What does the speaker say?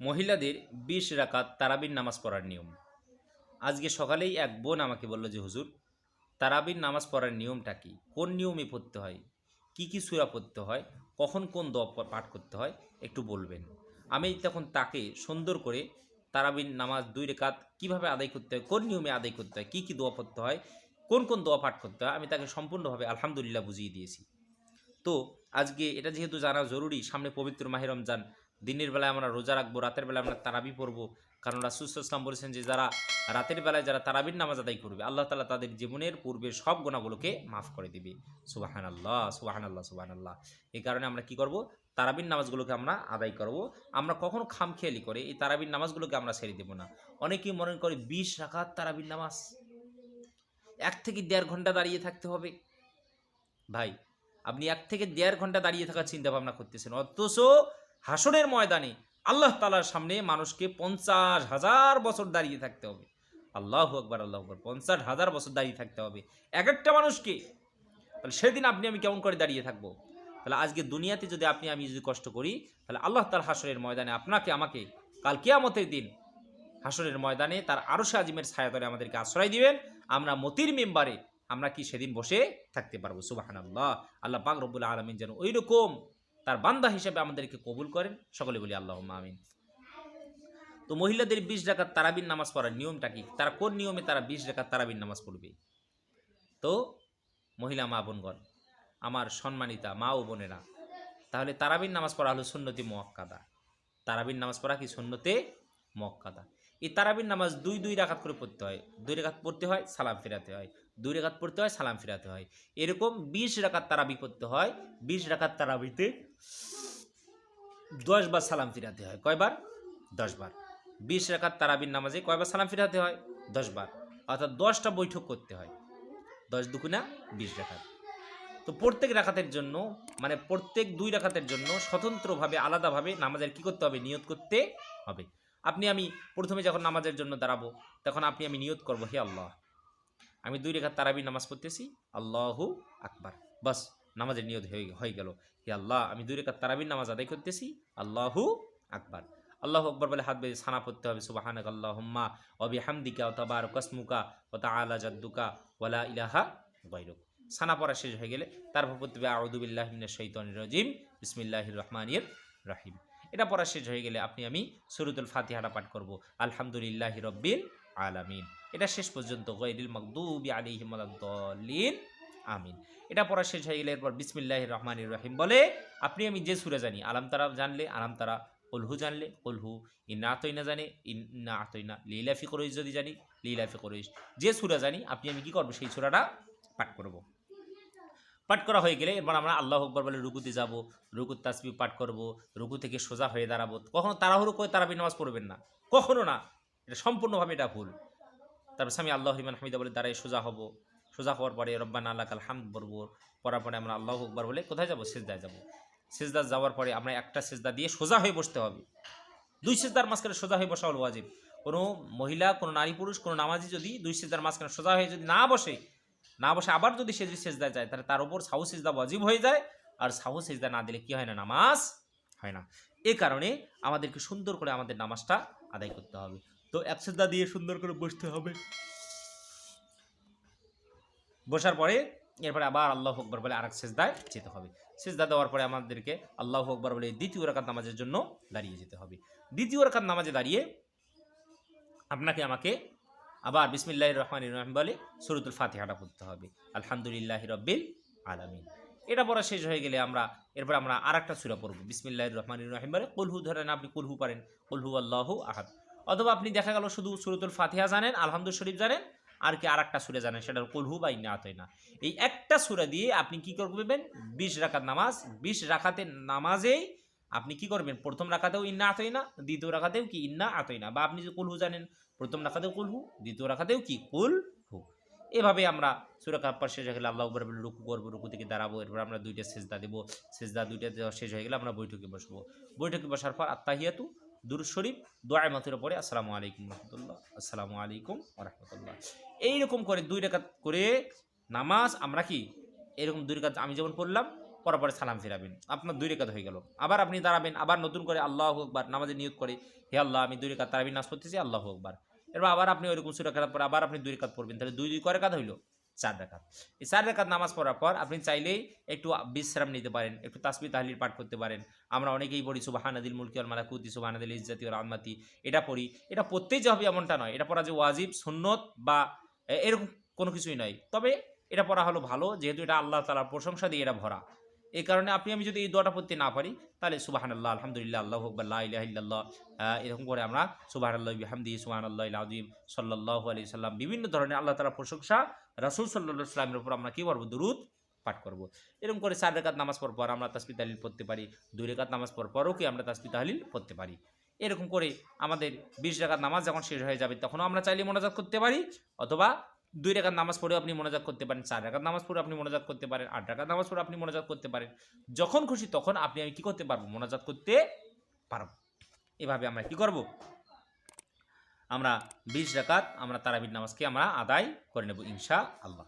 মহিলাদের বিশ রাকাত তারাবির নামাজ পড়ার নিয়ম। আজকে সকালেই এক বোন আমাকে বলল যে, হুজুর, তারাবির নামাজ পড়ার নিয়মটা কি? কোন নিয়মে পড়তে হয়? কি কি সুরা পড়তে হয়? কখন কোন প- পাঠ করতে হয়? একটু বলবেন। আমি তখন তাকে সুন্দর করে তারাবির নামাজ দুই রেখাত কীভাবে আদায় করতে হয়, কোন নিয়মে আদায় করতে হয়, কী কী দোয়া পড়তে হয়, কোন কোন দোয়া পাঠ করতে হয়, আমি তাকে সম্পূর্ণভাবে আলহামদুলিল্লাহ বুঝিয়ে দিয়েছি। তো আজকে এটা যেহেতু জানা জরুরি, সামনে পবিত্র মাহে রমজান দিনের বেলায় আমরা রোজা রাখব, রাতের বেলায় আমরা তারাবি পড়ব। কারণ রাসুল ইসলাম বলেছেন যে, যারা রাতের বেলায় যারা তারাবির নামাজ আদায় করবে, আল্লাহ তালা তাদের জীবনের পূর্বের সব গোনাগুলোকে মাফ করে দিবে। সুবাহান আল্লাহ সুবাহান আল্লাহ সুবাহান আল্লাহ এই কারণে আমরা কি করব? তারাবির নামাজগুলোকে আমরা আদায় করব। আমরা কখনো খামখেয়ালি করে এই তারাবির নামাজগুলোকে আমরা ছেড়ে দেবো না। অনেকেই মনে করে বিশ রাখাত তারাবির নামাজ, এক থেকে দেড় ঘণ্টা দাঁড়িয়ে থাকতে হবে। ভাই, আপনি এক থেকে দেড় ঘণ্টা দাঁড়িয়ে থাকার চিন্তা ভাবনা করতেছেন, অথচ হাসনের ময়দানে আল্লাহ তালার সামনে মানুষকে পঞ্চাশ হাজার বছর দাঁড়িয়ে থাকতে হবে। আল্লাহ আকবর আল্লাহ আকবর, পঞ্চাশ হাজার বছর দাঁড়িয়ে থাকতে হবে। এক একটা মানুষকে। তাহলে সেদিন আপনি, আমি কেমন করে দাঁড়িয়ে থাকব? তাহলে আজকে দুনিয়াতে যদি আপনি, আমি যদি কষ্ট করি, তাহলে আল্লাহ তাল হাসরের ময়দানে আপনাকে, আমাকে কাল কেয়ামতের দিন হাসরের ময়দানে তার আরশে আজিমের ছায়াতলে আমাদেরকে আশ্রয় দিবেন। আমরা মতির মেম্বারে আমরা কি সেদিন বসে থাকতে পারব? সুবাহান আল্লাহ আল্লাহ পাক রব্বুল আলমিন যেন ওই রকম তার বান্দা হিসেবে আমাদেরকে কবুল করেন। সকলে বলি আল্লাহ আমিন। তো মহিলাদের বিশ ডাকাত তারাবিন নামাজ পড়ার নিয়মটা কি? তারা কোন নিয়মে তারা বিশ ডাকাত তারাবিন নামাজ পড়বে? তো মহিলা মা বোনগণ, আমার সম্মানিতা মা ও বোনেরা, তাহলে তারাবিন নামাজ পড়া হলো সুন্নতি মোয়াক্কাদা। তারাবিন নামাজ পড়া কি সুন্নতে মক্কাদা এই তারাবির নামাজ দুই দুই রাকাত করে পড়তে হয়। দুই রেখাত পড়তে হয়, সালাম ফেরাতে হয়। দুই রেখাত পড়তে হয়, সালাম ফেরাতে হয়। এরকম বিশ রাকাত তারাবি পড়তে হয়, বিশ রাকাত তারাবিতে দশ বার সালাম ফিরাতে হয়। কয়বার? দশ বার। বিশ রাকাত তারাবির নামাজে কয়বার সালাম ফিরাতে হয়? দশ বার। অর্থাৎ দশটা বৈঠক করতে হয়। দশ দুগুণা বিশ রাকাত। তো প্রত্যেক রাখাতের জন্য মানে প্রত্যেক দুই রাখাতের জন্য স্বতন্ত্রভাবে, আলাদাভাবে নামাজের কি করতে হবে? নিয়ত করতে হবে। আপনি আমি প্রথমে যখন নামাজের জন্য দাঁড়াবো, তখন আপনি আমি নিয়ত করব, হে আল্লাহ। আমি দুই রেখা তারাবি নামাজ পড়তেছি, আল্লাহু আকবার। বাস, নামাজের নিয়ত হয়ে গেল। হে আল্লাহ, আমি দুই রেখা তারাবির নামাজ আদায় করতেছি, আল্লাহু আকবার। আল্লাহ আকবর বলে হাত বেজে সানা পড়তে হবে, সুবাহানাক আল্লাহুম্মা অবি হামদিকা ও তাবার কসমুকা ও তা আলা জাদ্দুকা ওয়ালা ইলাহা গৈরুক সানা পড়া শেষ হয়ে গেলে, তারপর পড়তে হবে আউদুবিল্লাহিমিন শৈতনির রজিম, বিসমিল্লাহির রহমানির রাহিম। এটা পড়া শেষ হয়ে গেলে আপনি, আমি সুরুতুল ফাতিহাটা পাঠ করব। আলহামদুলিল্লাহ রব্বিল আলামিন। এটা শেষ পর্যন্ত। গৈরিল মকদুবি আলিহিম দলিন। আমিন। এটা পড়া শেষ হয়ে গেলে এরপর বিসমিল্লাহ রহমানির রহিম বলে, আপনি, আমি যে সুরে জানি, আলাম তারা জানলে, আলাম তারা কলহু জানলে কলহু ইন্না আতইনা জানে, ইন্না আতইনা লীলাফি করইস যদি জানি লীলাফি করইস যে সুরা জানি, আপনি, আমি কি করব, সেই সুরাটা পাঠ করব। পাঠ করা হয়ে গেলে এরপর আমরা আল্লাহ আকবর বলে রুকুতে যাব, রুকুর তাসবি পাঠ করব, রুকু থেকে সোজা হয়ে দাঁড়াবো। কখনো তাড়াহুড়ো করে তারাবি নামাজ পড়বেন না। কখনো না। এটা সম্পূর্ণভাবে এটা ভুল। তারপর স্বামী আল্লাহ রিমান হামিদা বলে দাঁড়ায় সোজা হব। সোজা হওয়ার পরে রব্বান আল্লাহ কাল হাম বলব পড়ার পরে আমরা আল্লাহ আকবর বলে কোথায় যাব? সেজদায় যাব। সেজদা যাওয়ার পরে আমরা একটা সেজদা দিয়ে সোজা হয়ে বসতে হবে। দুই সেজদার মাঝখানে সোজা হয়ে বসা হল ওয়াজিব। কোনো মহিলা, কোনো নারী, পুরুষ, কোনো নামাজি যদি দুই সেজদার মাঝখানে সোজা হয়ে যদি না বসে না বসে আবার যদি সে যদি সেজদা যায়, তাহলে তার উপর সাহু সেজদা ওয়াজিব হয়ে যায়। আর সাহু সেজদা না দিলে কি হয় না? নামাজ হয় না। এ কারণে আমাদেরকে সুন্দর করে আমাদের নামাজটা আদায় করতে হবে। তো এক সেজদা দিয়ে সুন্দর করে বসতে হবে। বসার পরে এরপরে আবার আল্লাহ আকবর বলে আরেক সেজদায় যেতে হবে। সেজদা দেওয়ার পরে আমাদেরকে আল্লাহ আকবর বলে দ্বিতীয় রাকাত নামাজের জন্য দাঁড়িয়ে যেতে হবে। দ্বিতীয় রাকাত নামাজে দাঁড়িয়ে আপনাকে আমাকে আবার বিসমিল্লাহ রহমান রহিম বলে সুরতুল ফাতিহাটা পড়তে হবে। আলহামদুলিল্লাহ রব্বিল আলামিন। এটা পড়া শেষ হয়ে গেলে আমরা, এরপর আমরা আর একটা সুরা পড়ব। বিসমিল্লাহ রহমান রহিম বলে কলহু ধরেন আপনি কুলহু পারেন কুলহু আল্লাহ আহাদ। অথবা আপনি দেখা গেল শুধু সুরতুল ফাতিহা জানেন আলহামদুল শরীফ জানেন, আর কি আর একটা সুরে জানেন, সেটা কুলহু বা ইন্না আতই না এই একটা সুরা দিয়ে আপনি কি করবেন? বিশ রাখাত নামাজ, বিশ রাখাতের নামাজেই আপনি কি করবেন? প্রথম রাখাতেও ইন্না আতই না দ্বিতীয় রাখাতেও কি ইন্না আতই না বা আপনি যে কুলহু জানেন, প্রথম রাখাতেও কুলহু, দ্বিতীয় রাখাতেও কি কুল হু এভাবে আমরা সুরা কাপ্পার শেষ হয়ে গেলে আল্লাহ উপর রুকু করব, রুকু থেকে দাঁড়াবো, এরপর আমরা দুইটা সেজদা দেবো। সেজদা দুইটা শেষ হয়ে গেলে আমরা বৈঠকে বসবো। বৈঠকে বসার পর আত্মাহিয়াতু দুরুদ শরীফ দোয়ায় মাতুর পরে আসসালামু আলাইকুম রহমতুল্লাহ, আসসালামু আলাইকুম রহমতুল্লাহ এইরকম করে দুই রেখাত করে নামাজ আমরা কি? এরকম দুই রেখাত আমি যেমন পড়লাম পরে পরে সালাম ফিরাবেন। আপনার দুই রেখাত হয়ে গেল। আবার আপনি দাঁড়াবেন, আবার নতুন করে আল্লাহ আকবার নামাজে নিয়োগ করে, হে আল্লাহ, আমি দুই রেখাত তারাবির নামাজ পড়তেছি, আল্লাহ আকবার। এরপর আবার আপনি ওইরকম খারাপ পরে আবার আপনি দুই রেখাত পড়বেন। তাহলে দুই দুই করে কাত হইল? চার রেখাত। এই চার রেখাত নামাজ পড়ার পর আপনি চাইলেই একটু বিশ্রাম নিতে পারেন, একটু তাসবি তাহলির পাঠ করতে পারেন। আমরা অনেকেই পড়ি সুবাহানাদিল মুলকি আল মালাকুতি সুবাহানাদিল ইজ্জাতি ওর আলমাতি এটা পড়ি। এটা পড়তেই যে হবে এমনটা নয়। এটা পড়া যে ওয়াজিব, সুন্নত বা এরকম কোনো কিছুই নয়। তবে এটা পড়া হলো ভালো, যেহেতু এটা আল্লাহ তালার প্রশংসা দিয়ে এটা ভরা। এই কারণে আপনি, আমি যদি এই দোয়াটা পড়তে না পারি, তাহলে সুবাহান আল্লাহ আলহামদুলিল্লাহ, আল্লাহ আকবর ইল্লাহ এরকম করে আমরা সুবাহান আল্লাহ বিহামদি সুবাহান আল্লাহ আদিম সাল্লাহ আলি সাল্লাম, বিভিন্ন ধরনের আল্লাহ তালা প্রশংসা, রাসুল সাল্লাহ সাল্লামের উপর আমরা কী করব? দুরুদ পাঠ করব। এরকম করে চার রেখাত নামাজ পর পর আমরা তাসবি তাহলিল পড়তে পারি, দুই রেখাত নামাজ পর পরও কি আমরা তাসবি তাহলিল পড়তে পারি। এরকম করে আমাদের বিশ রেখাত নামাজ যখন শেষ হয়ে যাবে, তখনও আমরা চাইলে মোনাজাত করতে পারি, অথবা দুই রেখার নামাজ পড়েও আপনি মোনাজাত করতে পারেন, চার রেখার নামাজ পড়ে আপনি মোনাজাত করতে পারেন, আট রেখার নামাজ পড়ে আপনি মোনাজাত করতে পারেন। যখন খুশি তখন আপনি আমি কি করতে পারব? মোনাজাত করতে পারব। এভাবে আমরা কি করব? আমরা বিশ রেখাত আমরা তারাবির নামাজকে আমরা আদায় করে নেব ইনশা আল্লাহ